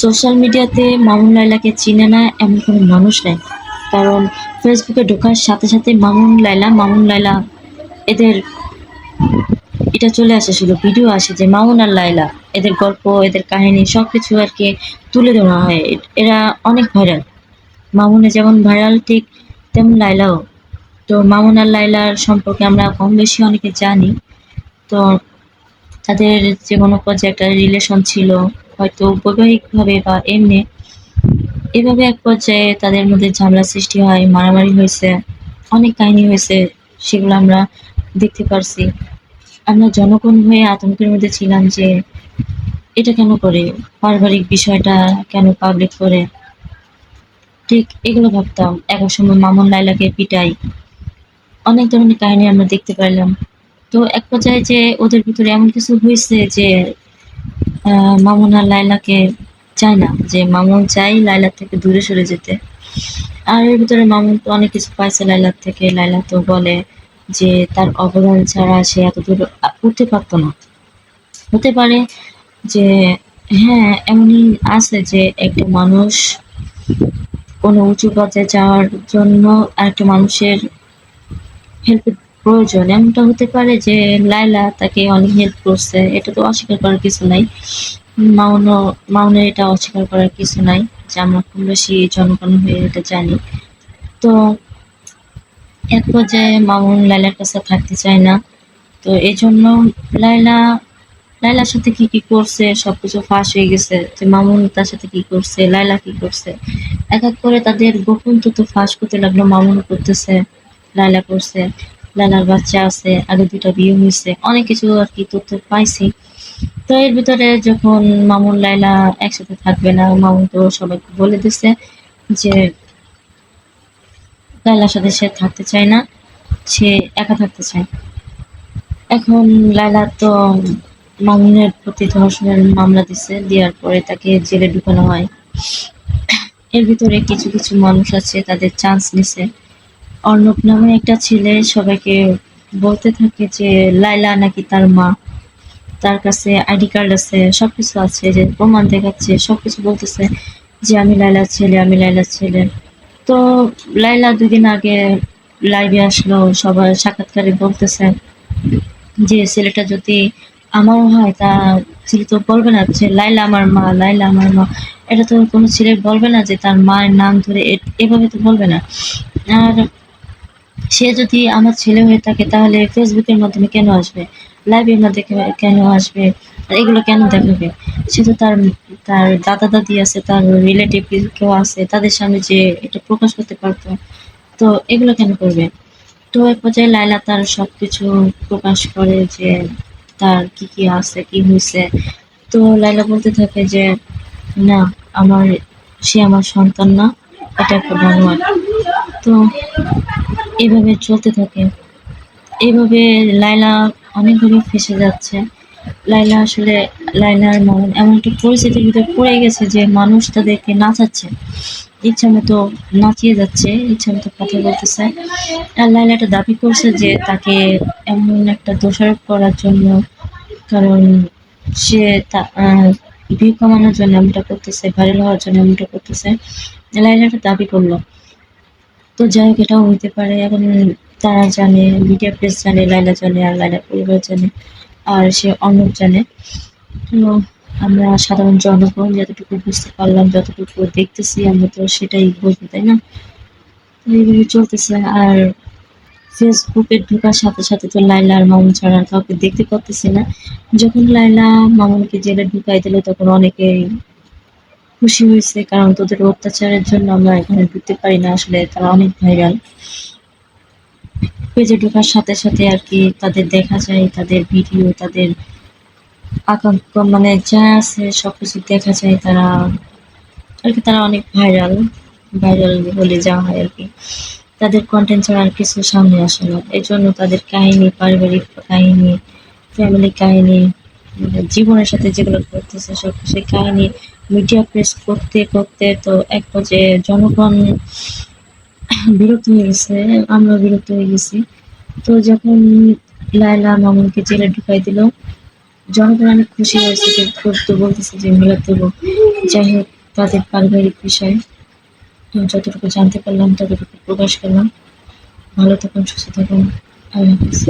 Social মিডিয়াতে মামুন লায়লাকে চিনে না এমন কোনো মানুষ নেই। কারণ ফেসবুকে ঢোকার সাথে সাথে মামুন লায়লা মামুন লায়লা এদের এটা চলে আসে, শুধু ভিডিও আসে যে মামুন আর লায়লা, এদের গল্প, এদের কাহিনী সব কিছু আর কি তুলে ধরা হয়। এরা অনেক ভাইরাল মামুনে যেমন ভাইরাল ঠিক তেমন লাইলাও তো মামুন আর লায়লার সম্পর্কে আমরা কম বেশি অনেকে জানি। তো তাদের যে কোনো পর্যায়ে একটা রিলেশন ছিল হয়তো বৈবাহিকভাবে বা এমনি। এভাবে এক পর্যায়ে তাদের মধ্যে ঝামেলা সৃষ্টি হয়, মারামারি হয়েছে, অনেক কাহিনী হয়েছে, সেগুলো আমরা দেখতে পারছি। আমরা জনগণ হয়ে আতঙ্কের মধ্যে ছিলাম যে এটা কেন করে? পারিবারিক বিষয়টা কেন পাবলিক করে? ঠিক এগুলো ভাবতাম। এক সময় মামুন লাইলাকে পিটাই। অনেক ধরনের কাহিনী আমরা দেখতে পারলাম তো এক পর্যায়ে যে ওদের ভিতরে এমন কিছু হয়েছে যে মামুন আর লাইলাকে চায় না, যে মামুন চাই লাইলার থেকে দূরে সরে যেতে। আর এর ভিতরে মামুন তো অনেক কিছু পাইছে লাইলার থেকে। লাইলা তো বলে যে তার অবদান ছাড়া সে এত দূর উঠতে পারতো না। হতে পারে যে হ্যাঁ এমনই আছে যে একটা মানুষ কোনো উঁচু পর্যায়ে যাওয়ার জন্য আরেকটা মানুষের হেল্পের প্রয়োজন। এমনটা হতে পারে যে লাইলা তাকে অনেক হেল্প করছে। এটা তো অস্বীকার করার কিছু নাই। মাউনও, মাউনের এটা অস্বীকার করার কিছু নাই, যে আমরা খুব বেশি জনগণ হয়ে এটা জানি। তো এক পর্যায়ে মামুন লাইলার কাছে থাকতে চায় না। তো এই জন্য লাইলা লাইলার সাথে কি কি করছে, সবকিছু ফাঁস হয়ে গেছে। যে মামুন তার সাথে কি করছে লাইলা কি করছে? এক এক করে তাদের গোপন তথ্য ফাঁস করতে লাগল, মামুন করতেছে লাইলা করছে। লাইলার বাচ্চা আছে আগে দুটা বিয়ে হয়েছে, অনেক কিছু আর কি তথ্য পাইছি। তো এর ভিতরে যখন মামুন লাইলা একসাথে থাকবে না, মামুন তো সবাইকে বলে দিছে যে লাইলার সাথে সে থাকতে চায় না, সে একা থাকতে চায়। এখন লাইলা তো মামুনের প্রতি ধর্ষণের মামলা দিছে, দেওয়ার পরে তাকে জেলে ঢুকানো হয়। এর ভিতরে কিছু কিছু মানুষ আছে, তাদের চান্স নিছে। অর্ণব নামে একটা ছেলে সবাইকে বলতে থাকে যে লাইলা নাকি তার মা। তার কাছে আইডি কার্ড আছে, সবকিছু আছে, যে প্রমাণ দেখাচ্ছে, সবকিছু বলতেছে যে, আমি লাইলার ছেলে, আমি লাইলার ছেলে। তো লাইলা দুদিন আগে লাইভে আসলো সবার সাক্ষাৎকারে বলতেছে যে, ছেলেটা যদি আমারও হয়, তা ছেলে তো বলবে না যে লাইলা আমার মা লাইলা আমার মা। এটা তো কোনো ছেলে বলবে না যে, তার মায়ের নাম ধরে এভাবে তো বলবে না। আর সে যদি আমার ছেলে হয়ে থাকে, তাহলে ফেসবুকের মাধ্যমে কেন আসবে? লাইভের মাধ্যমে কেন আসবে? এগুলো কেন দেখাবে? সে তো তার তার দাদা দাদি আছে, তার রিলেটিভ কেউ আছে, তাদের সামনে যে এটা প্রকাশ করতে পারতো, তো এগুলো কেন করবে? তো এক পর্যায়ে লাইলা তার সবকিছু প্রকাশ করে যে তার কি কি আছে, কি হয়েছে। তো লাইলা বলতে থাকে যে, না, আমার সে আমার সন্তান না, এটা একটা জানোয়ার তো এইভাবে চলতে থাকে। এভাবে লাইলা অনেকভাবে ফেসে যাচ্ছে। লাইলা আসলে লাইলার মন এমন একটা পরিস্থিতির ভিতরে পড়ে গেছে যে মানুষ তাদেরকে নাচাচ্ছে। ইচ্ছা মতো নাচিয়ে যাচ্ছে, ইচ্ছা মতো কথা বলতেছে। আর লাইলা একটা দাবি করছে যে তাকে এমন একটা দোষারোপ করার জন্য, কারণ সে তা- ভিউ কামানোর জন্য এমনটা করতেছে ভাইরাল হওয়ার জন্য এমনটা করতেছে। লাইলা একটা দাবি করল। তো যাই হোক, এটাও হইতে পারে। এখন তারা জানে মিডিয়া প্রেস জানে লাইলা জানে, আর লাইলা পরিবার জানে, আর সে অর্ণব জানে। তো আমরা সাধারণ জনগণ, যতটুকু বুঝতে পারলাম, যতটুকু দেখতেছি, আমরা তো সেটাই বুঝব তাই না? এইভাবে চলতেছে। আর ফেসবুকে ঢোকার সাথে সাথে তো লাইলা আর মামুন ছাড়া কাউকে দেখতে পাচ্তেছি না। যখন লাইলা মামুনকে জেলে ঢুকাই দিল, তখন অনেকেই খুশি হয়েছে, কারণ তোদের অত্যাচারের জন্য আমরা এখানে ঢুকতে পারি না। আসলে তারা অনেক ভাইরাল। পেজে ঢোকার সাথে সাথে আর কি তাদের দেখা যায়, তাদের ভিডিও, তাদের আকাঙ্ক্ষ মানে যা আছে সবকিছু দেখা যায় তারা। আর কি তারা অনেক ভাইরাল ভাইরাল বলে যাওয়া হয় আর কি। তাদের কন্টেন্ট ছাড়া আর কিছু সামনে আসে না। এই জন্য তাদের কাহিনী, পারিবারিক কাহিনী ফ্যামিলি কাহিনী জীবনের সাথে যেগুলো করতেছে সব সেই কাহিনী মিডিয়া প্রেস করতে করতে তো এক পর্যায়ে জনগণ বিরক্ত হয়ে গেছে, আমরা বিরক্ত হয়ে গেছি। তো যখন লায়লা মামুনকে জেলে ঢুকাই দিল, জনগণ অনেক খুশি হয়েছে কিন্তু তো বলতেছে যে মিলাদ দেবো। যাই হোক, তাদের পারিবারিক বিষয় যতটুকু জানতে পারলাম, ততটুকু প্রকাশ করলাম। ভালো থাকুন, সুস্থ থাকুন। আল্লাহ হাফিজ।